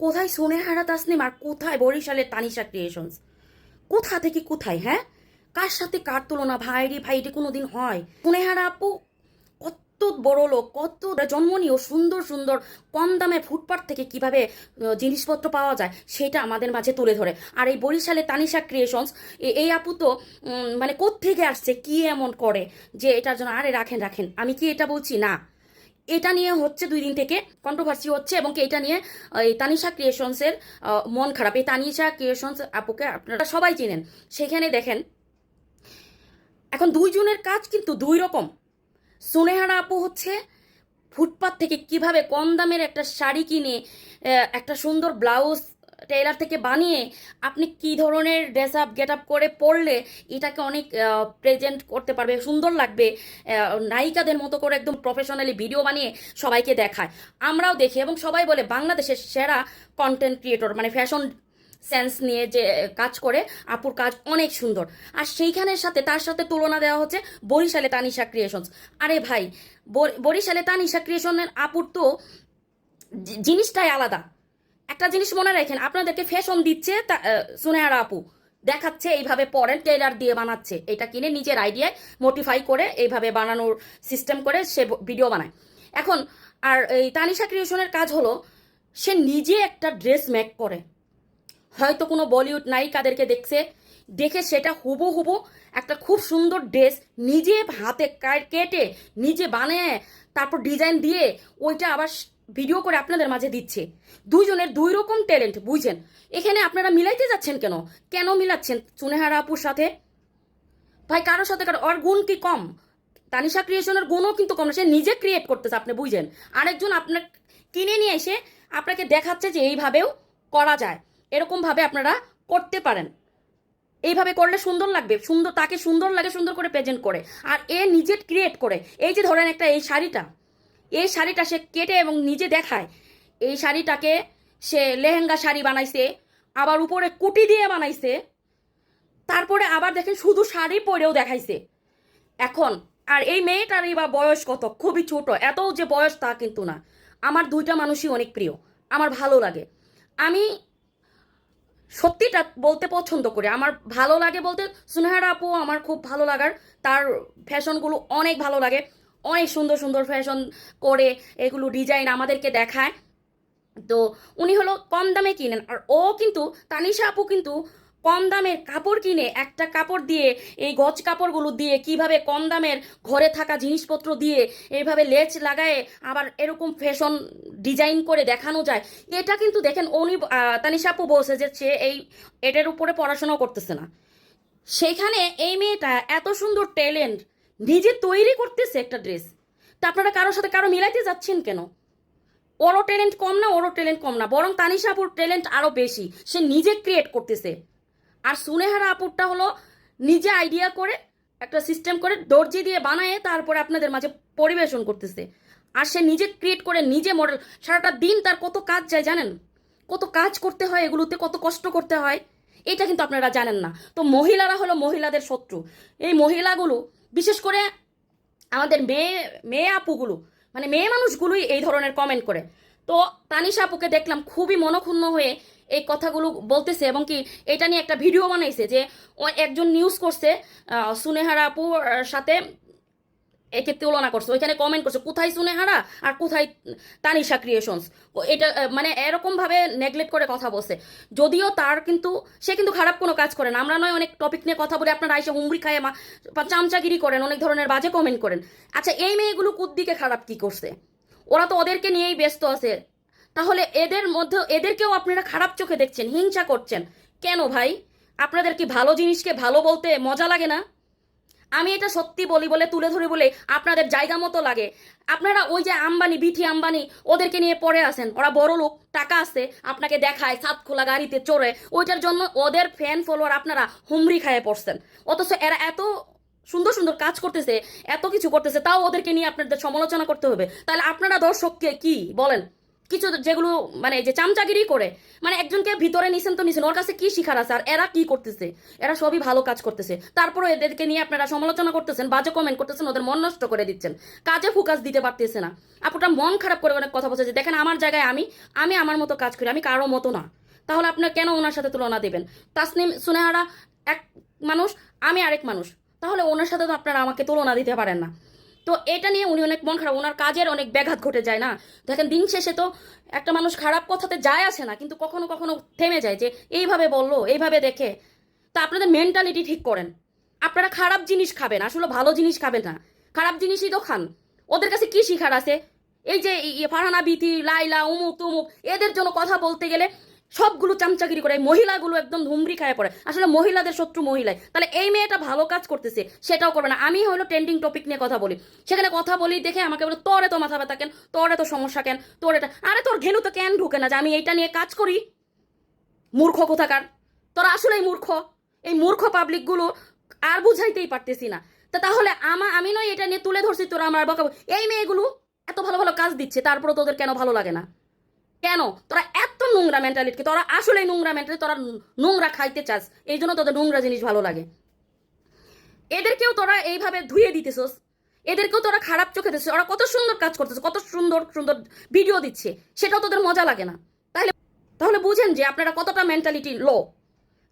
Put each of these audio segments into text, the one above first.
কোথায় সোনেহারা তাসনিম আর কোথায় বরিশালের তানিশা ক্রিয়েশনস কোথা থেকে কোথায় হ্যাঁ? কার সাথে কার তুলনা? ভাইরি ভাইরি কোনো দিন হয়? সোনেহারা আপু, কত বড় লোক, কত জন্মনীয় সুন্দর সুন্দর কম দামে ফুটপাথ থেকে কীভাবে জিনিসপত্র পাওয়া যায়, সেটা আমাদের মাঝে তুলে ধরে। আর এই বরিশালে তানিশা ক্রিয়েশনস এই আপু তো মানে কোত্থেকে আসছে, কি এমন করে, যে এটার জন্য, আরে রাখেন রাখেন, আমি কি এটা বলছি? না। এটা নিয়ে হচ্ছে দুই দিন থেকে কন্ট্রোভার্সি হচ্ছে এবং এটা নিয়ে এই তানিশা ক্রিয়েশনসের মন খারাপ। এই তানিশা ক্রিয়েশনস আপুকে আপনারা সবাই চেনেন। সেখানে দেখেন, এখন দুইজনের কাজ কিন্তু দুই রকম। সোনেহারা আপু হচ্ছে ফুটপাত থেকে কীভাবে কম দামের একটা শাড়ি কিনে একটা সুন্দর ব্লাউজ টেলার থেকে বানিয়ে আপনি কি ধরনের ড্রেস আপ গেট আপ করে পরলে এটাকে অনেক প্রেজেন্ট করতে পারবে, সুন্দর লাগবে। নায়িকাদের মতো করে একদম প্রফেশনালি ভিডিও বানিয়ে সবাইকে দেখায়। আমরাও দেখি এবং সবাই বলে বাংলাদেশের সেরা কন্টেন্ট ক্রিয়েটর মানে ফ্যাশন সেন্স নিয়ে যে, কাজ করে, আপুর কাজ অনেক সুন্দর। আর সেইখানের সাথে, তার সাথে তুলনা দেওয়া হচ্ছে বরিশালে তানিশা ক্রিয়েশনস আরে ভাই বরিশালে তানিশা ক্রিয়েশনের আপুর তো জিনিসটাই আলাদা। একটা জিনিস মনে রাখেন, আপনাদেরকে ফ্যাশন দিচ্ছে সুনেহারা আপু। দেখাচ্ছে, এইভাবে পরেন টেলার দিয়ে বানাচ্ছে। এটা কিনে নিজের আইডিয়ায় মোটিফাই করে, এইভাবে বানানোর সিস্টেম করে সে ভিডিও বানায়। এখন, আর এই তানিশা ক্রিয়েশনের কাজ হলো, সে নিজে একটা ড্রেস মেক করে। হয়তো কোনো বলিউড নায়িকাদেরকে দেখছে, দেখে সেটা হুবু হুবু একটা খুব সুন্দর ড্রেস নিজে হাতে কেটে, নিজে বানিয়ে, তারপর ডিজাইন দিয়ে, ওইটা আবার ভিডিও করে আপনাদের মাঝে দিচ্ছে। দুইজনের দুই রকম ট্যালেন্ট বুঝছেন? এখানে আপনারা মিলাইতে যাচ্ছেন কেন? কেন মিলাচ্ছেন? সুনেহারা আপুর সাথে? ভাই, কারোর সাথে কারও ওর গুণ কি কম? তানিশা ক্রিয়েশনের গুণও কিন্তু কম না। সে নিজে ক্রিয়েট করতেছে, আপনি বুঝছেন আরেকজন আপনার কিনে নিয়ে এসে আপনাকে দেখাচ্ছে যে এইভাবেও করা যায়। এরকম ভাবে আপনারা করতে পারেন। এইভাবে করলে সুন্দর লাগবে। সুন্দর তাকে সুন্দর লাগে, সুন্দর করে প্রেজেন্ট করে। আর এ নিজে ক্রিয়েট করে। এই যে ধরেন একটা এই শাড়িটা এই শাড়িটা সে কেটে এবং নিজে দেখায়। এই শাড়িটাকে সে লেহেঙ্গা শাড়ি বানাইছে, আবার উপরে কুটি দিয়ে বানাইছে, তারপরে আবার দেখেন শুধু শাড়ি পরেও দেখাইছে। এখন, আর এই মেয়েটারই বা বয়স কত? খুবই ছোট, এত যে বয়স তা কিন্তু না। আমার দুইটা মানুষই অনেক প্রিয়, আমার ভালো লাগে। আমি সত্যিটা বলতে পছন্দ করি। আমার ভালো লাগে বলতে, সুনেহারা আপু, আমার খুব ভালো লাগার। তার ফ্যাশনগুলো অনেক ভালো লাগে। অনেক সুন্দর সুন্দর ফ্যাশন করে এগুলো ডিজাইন আমাদেরকে দেখায়। তো উনি হলো কম দামে কিনেন। আর ও কিন্তু তানিশা আপু কিন্তু কম দামের কাপড় কিনে একটা কাপড় দিয়ে এই গজ কাপড়গুলো দিয়ে কীভাবে কম দামের ঘরে থাকা জিনিসপত্র দিয়ে এইভাবে লেচ লাগায় আবার এরকম ফ্যাশন ডিজাইন করে দেখানো যায় এটা কিন্তু দেখেন উনি আহ, তানিশা আপু বলছে যে সে এই এটার উপরে পড়াশোনা করতেছে না। সেইখানে এই মেয়েটা এত সুন্দর ট্যালেন্ট নিজে তৈরি করতেছে একটা ড্রেস তা আপনারা কারোর সাথে কারও মিলাইতে যাচ্ছেন কেন? ওরও ট্যালেন্ট কম না, ওরও ট্যালেন্ট কম না, বরং তানিশা আপুর ট্যালেন্ট আরও বেশি। সে নিজে ক্রিয়েট করতেছে। আর সুনেহারা আপুরটা হলো নিজে আইডিয়া করে একটা সিস্টেম করে দর্জি দিয়ে বানায় তারপরে আপনাদের মাঝে পরিবেশন করতেছে। আর সে নিজে ক্রিয়েট করে নিজে মডেল সারাটা দিন তার কত কাজ যায় জানেন? কত কাজ করতে হয় এগুলোতে, কত কষ্ট করতে হয়। এটা কিন্তু আপনারা জানেন না। তো মহিলারা হলো মহিলাদের শত্রু। এই মহিলাগুলো বিশেষ করে আমাদের মেয়ে মেয়ে আপুগুলো মানে মেয়ে মানুষগুলোই এই ধরনের কমেন্ট করে। তো তানিশা আপুকে দেখলাম খুবই মনক্ষুণ্ণ হয়ে এই কথাগুলো বলতেছে এবং কি এটা নিয়ে একটা ভিডিও বানাইছে যে ও একজন নিউজ করছে সুনেহারা আপুর সাথে একে তুলনা করছে, ওইখানে কমেন্ট করছে, কোথায় শুনে হারা আর কোথায় তানিশা ক্রিয়েশনস এটা মানে এরকমভাবে নেগলেক্ট করে কথা বলছে। যদিও তার কিন্তু, সে কিন্তু খারাপ কোনো কাজ করে না। আমরা নয় অনেক টপিক নিয়ে কথা বলে, আপনারা আইসে হুমড়ি খায় মা চামচাগিরি করেন, অনেক ধরনের বাজে কমেন্ট করেন। আচ্ছা এই মেয়েগুলো দিকে খারাপ কি করছে? ওরা তো ওদেরকে নিয়েই ব্যস্ত আছে। তাহলে এদের মধ্যে এদেরকেও আপনারা খারাপ চোখে দেখছেন, হিংসা করছেন। কেন ভাই? আপনাদের কি ভালো জিনিসকে ভালো বলতে মজা লাগে না? আমি এটা সত্যি বলি বলে, তুলে ধরি বলে আপনাদের জায়গা মতো লাগে। আপনারা ওই যে আম্বানি বিথি আম্বানি, ওদেরকে নিয়ে পড়ে আসেন ওরা বড় লোক, টাকা আছে, আপনাকে দেখায় সাত খোলা, গাড়িতে চড়ে। ওইটার জন্য ওদের ফ্যান ফলোয়ার আপনারা হুমড়ি খায় পড়ছেন। অথচ এরা এত সুন্দর সুন্দর কাজ করতেছে, এত কিছু করতেছে, তাও ওদেরকে নিয়ে আপনাদের সমালোচনা করতে হবে। তাহলে আপনারা দর্শককে কি বলেন? কিছু যেগুলো মানে যে চামচাগিরি করে মানে একজনকে ভিতরে নিছেন তো নিছেন, ওর কাছে কি শিখার আছে, আর এরা কি করতেছে? এরা সবই ভালো কাজ করতেছে। তারপরে এদেরকে নিয়ে আপনারা সমালোচনা করতেছেন, বাজে কমেন্ট করতেছেন, ওদের মন নষ্ট করে দিচ্ছেন। কাজে ফোকাস দিতে পারতেছে না। আপুটা মন খারাপ করে অনেক কথা বলছে যে, দেখেন, আমার জায়গায় আমি আমি আমার মতো কাজ করি, আমি কারও মতো না। তাহলে আপনার কেন ওনার সাথে তুলনা দেবেন? তাসনিম, সুনেহারা, এক মানুষ, আমি আরেক মানুষ। তাহলে ওনার সাথে তো আপনারা আমাকে তুলনা দিতে পারেন না। তো এটা নিয়ে উনি অনেক মন খারাপ, ওনার কাজের অনেক ব্যাঘাত ঘটে যায় না? দেখেন দিন শেষে তো একটা মানুষ খারাপ কথাতে যায় আসে না, কিন্তু কখনো কখনো থেমে যায় যে, এইভাবে বলল, এইভাবে দেখে। তা আপনাদের মেন্টালিটি ঠিক করেন। আপনারা খারাপ জিনিস খাবেন, আসলে ভালো জিনিস খাবেন না। খারাপ জিনিসই তো খান। ওদের কাছে কি শিখার আছে? এই যে ফারহানা বিথি, লাইলা, উমুক, তুমুক, এদের জন্য কথা বলতে গেলে সবগুলো চামচাগিরি করে মহিলাগুলো একদম ধুমরি খায় পড়ে। আসলে মহিলাদের শত্রু মহিলাই। তাহলে এই মেয়েটা ভালো কাজ করতেছে, সেটাও করবে না। আমি হলো ট্রেন্ডিং টপিক নিয়ে কথা বলি। সেখানে কথা বলি দেখে আমাকে বলে, তোর এত মাথা ব্যথা কেন? তোর এত সমস্যা কেন? তোর এটা আরে তোর ঘেলু তো কেন ঢুকে না? যে আমি এইটা নিয়ে কাজ করি? মূর্খ কোথাকার? তোরা আসলেই মূর্খ। এই মূর্খ পাবলিকগুলো আর বুঝাইতেই পারতেছি না। তা তাহলে আমা, আমি নয় এটা নিয়ে তুলে ধরছি তোরা আমার বকাবো। এই মেয়েগুলো এত ভালো ভালো কাজ দিচ্ছে তারপরে তোদের কেন ভালো লাগে না? কেন? তোরা এত নোংরা মেন্টালিটি তোরা আসলে নোংরা মেন্টালিটি তোরা নোংরা খাইতে চাস। এই জন্য তোদের নোংরা জিনিস ভালো লাগে। এদেরকেও তোরা এইভাবে ধুয়ে দিতেছস। এদেরকেও তোরা খারাপ চোখে দিচ্ছিস ওরা কত সুন্দর কাজ করতেছে, কত সুন্দর সুন্দর ভিডিও দিচ্ছে। সেটাও তোদের মজা লাগে না। তাহলে তাহলে বুঝেন যে আপনারা কতটা মেন্টালিটি লো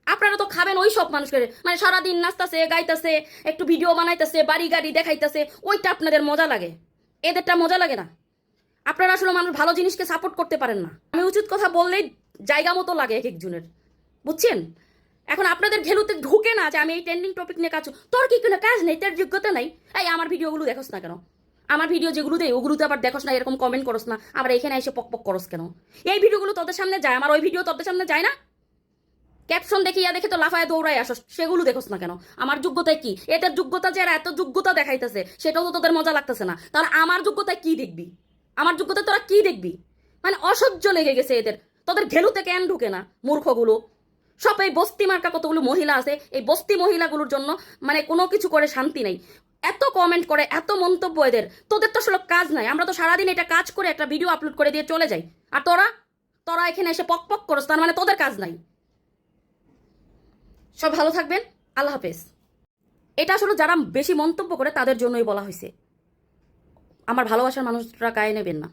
আপনারা তো খাবেন ওই সব মানুষকে। মানে সারাদিন নাচতেছে, গাইতেছে, একটু ভিডিও বানাইতেছে বাড়ি গাড়ি দেখাইতেছে, ওইটা আপনাদের মজা লাগে। এদেরটা মজা লাগে না? আপনারা আসলে মানুষ ভালো জিনিসকে সাপোর্ট করতে পারেন না। আমি উচিত কথা বললেই জায়গা মতো লাগে এক একজনের। বুঝছেন? এখন আপনাদের ঘেলুতে ঢুকে না যে আমি এই ট্রেন্ডিং টপিক নিয়ে কাজ তোর কি কোনো কাজ নেই? তোর যোগ্যতা নাই? এই আমার ভিডিওগুলো দেখোস না কেন? আমার ভিডিও যেগুলো দেয় ওগুলোতে আবার দেখোস না, এরকম কমেন্ট করস না, আবার এখানে এসে পক পক করস কেন? এই ভিডিওগুলো তোদের সামনে যায়, আমার ওই ভিডিও তোদের সামনে যায় না? ক্যাপশন দেখে ইয়া দেখে তো লাফায় দৌড়ায় আসস, সেগুলো দেখোস না কেন? আমার যোগ্যতায় কি? এটার যোগ্যতা যে এত যোগ্যতা দেখাইতেছে, সেটাও তো তোদের মজা লাগতেছে না। তাহলে আমার যোগ্যতায় কি দেখবি? আমার যোগ্যতা তোরা কি দেখবি? মানে অসহ্য লেগে গেছে এদের। তোদের ঘেলুতে কেন ঢুকে না, মূর্খগুলো? সব এই বস্তি মার্কা কতগুলো মহিলা আছে, এই বস্তি মহিলাগুলোর জন্য মানে কোনো কিছু করে শান্তি নেই। এত কমেন্ট করে, এত মন্তব্য এদের। তোদের তো আসলে কাজ নাই। আমরা তো সারাদিন এটা কাজ করে একটা ভিডিও আপলোড করে দিয়ে চলে যাই। আর তোরা? তোরা এখানে এসে পক পক করস, তার মানে তোদের কাজ নাই। সব ভালো থাকবেন। আল্লাহ হাফেজ। এটা আসলে যারা বেশি মন্তব্য করে, তাদের জন্যই বলা হয়েছে। আমার ভালোবাসার মানুষরা গায়ে নেবেন না।